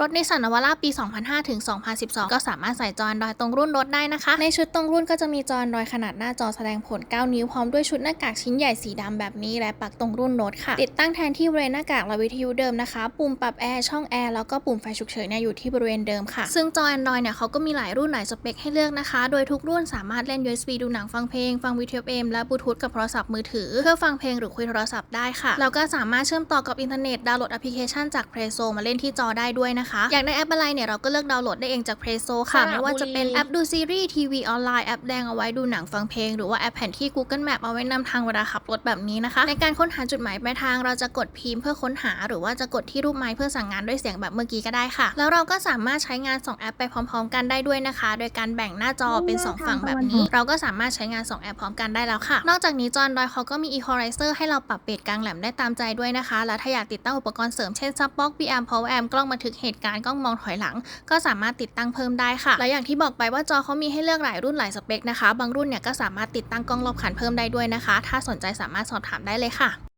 รถนิสสันนวาร่าปี 2005 ถึง 2012 ก็สามารถใส่จอ Android ตรงรุ่นรถได้นะคะ ในชุดตรงรุ่นก็จะมีจอ Android ขนาดหน้าจอแสดงผล 9 นิ้วพร้อมด้วยชุดหน้ากากชิ้นใหญ่สีดำแบบนี้และปักตรงรุ่นรถค่ะ ติดตั้งแทนที่บริเวณหน้ากากและวิทยุเดิมนะคะ ปุ่มปรับแอร์ช่องแอร์แล้วก็ปุ่มไฟฉุกเฉินเนี่ยอยู่ที่บริเวณเดิมค่ะ ซึ่งจอ Android เนี่ยเขาก็มีหลายรุ่นหลายสเปคให้เลือกนะคะ โดยทุกรุ่นสามารถเล่น USB ดูหนังฟังเพลงฟังวิทยุ AM และบลูทูธกับโทรศัพท์มือถือเพื่อฟังเพลงหรือคุยโทรศัพท์ได้ค่ะแล้วก็สามารถเชื่อมต่อกับอินเทอร์เน็ตดาวน์โหลดแอปพลิเคชันจาก Play Store มาเล่นที่จอได้ด้วยนะคะ อยากได้แอปอะไรเนี่ยเราก็เลือกดาวน์โหลดได้เองจาก Play Store ค่ะสระบุรีไม่ว่าจะเป็นแอปดูซีรีส์ทีวีออนไลน์แอปแดงเอาไว้ดูหนังฟังเพลง หรือว่าแอปแผนที่ Google Map เอาไว้นำทางเวลาขับรถแบบนี้นะคะ ในการค้นหาจุดหมายปลายทางเราจะกดพิมพ์เพื่อค้นหา หรือว่าจะกดที่รูปไม้เพื่อสั่งงานด้วยเสียงแบบเมื่อกี้ก็ได้ค่ะ แล้วเราก็สามารถใช้งาน 2 แอปไปพร้อม ๆ กันได้ด้วยนะคะ โดยการแบ่งหน้าจอเป็น 2 ฝั่งแบบนี้ เราก็สามารถใช้งาน 2 แอปพร้อมกันได้แล้วค่ะ นอกจากนี้จอ Android เขาก็มี Equalizer ให้เราปรับเบสกลางแหลมได้ตามใจด้วยนะคะ และถ้าอยากติดตั้งอุปกรณ์เสริมเช่นซับบ็อก VR Power Amp กล้องบันทึกเหตุการณ์กล้องมองถอยหลัง ก็สามารถติดตั้งเพิ่มได้ค่ะ และอย่างที่บอกไปว่าจอเขามีให้เลือกหลายรุ่นหลายสเปคนะคะ บางรุ่นเนี่ยก็สามารถติดตั้งกล้องรอบคันเพิ่มได้ด้วยนะคะ ถ้าสนใจสามารถสอบถามได้เลยค่ะ